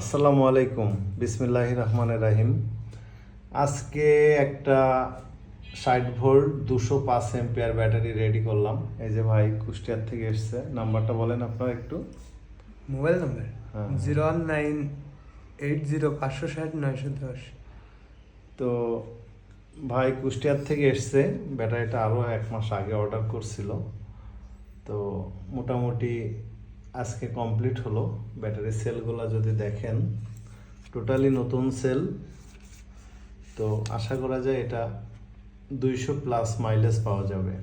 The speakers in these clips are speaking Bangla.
আসসালামু আলাইকুম। বিসমিল্লাহ রহমানের রাহিম। আজকে একটা ষাট ভোল্ট দুশো পাঁচ এম্পিয়ার ব্যাটারি রেডি করলাম। এই যে ভাই কুষ্টিয়ার থেকে এসছে। নাম্বারটা বলেন আপনারা একটু। Mobile number? হ্যাঁ। Zero one nine eight zero পাঁচশো ষাট নয়শো দশ। তো ভাই কুষ্টিয়ার থেকে এসছে। ব্যাটারিটা আরও এক মাস আগে অর্ডার করছিল। তো মোটামুটি আজকে কমপ্লিট হলো। ব্যাটারি সেলগুলো যদি দেখেন টোটালি নতুন সেল তো আশা করা যায় এটা দুইশো প্লাস মাইলেজ পাওয়া যাবে।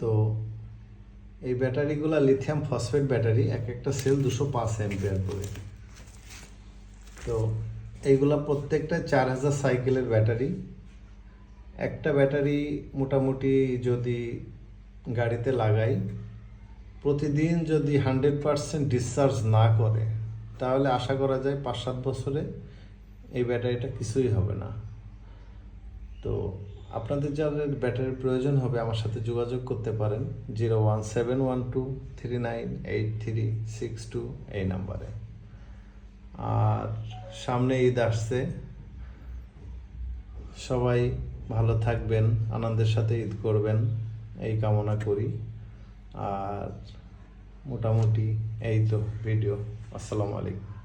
তো এই ব্যাটারিগুলো লিথিয়াম ফসফেট ব্যাটারি এক একটা সেল দুশো পাঁচ এম্পিয়ার করে। তো এইগুলা প্রত্যেকটা চার হাজার সাইকেলের ব্যাটারি। একটা ব্যাটারি মোটামুটি যদি গাড়িতে লাগাই প্রতিদিন যদি হান্ড্রেড পারসেন্ট ডিসচার্জ না করে, তাহলে আশা করা যায় পাঁচ সাত বছরে এই ব্যাটারিটা কিছুই হবে না। তো আপনাদের যাদের ব্যাটারির প্রয়োজন হবে আমার সাথে যোগাযোগ করতে পারেন zero one seven one two three nine eight three six two এই নাম্বারে। আর সামনে ঈদ আসছে। সবাই ভালো থাকবেন, আনন্দের সাথে ঈদ করবেন, এই কামনা করি। আর মোটামুটি এই তো ভিডিও আসসালামু আলাইকুম।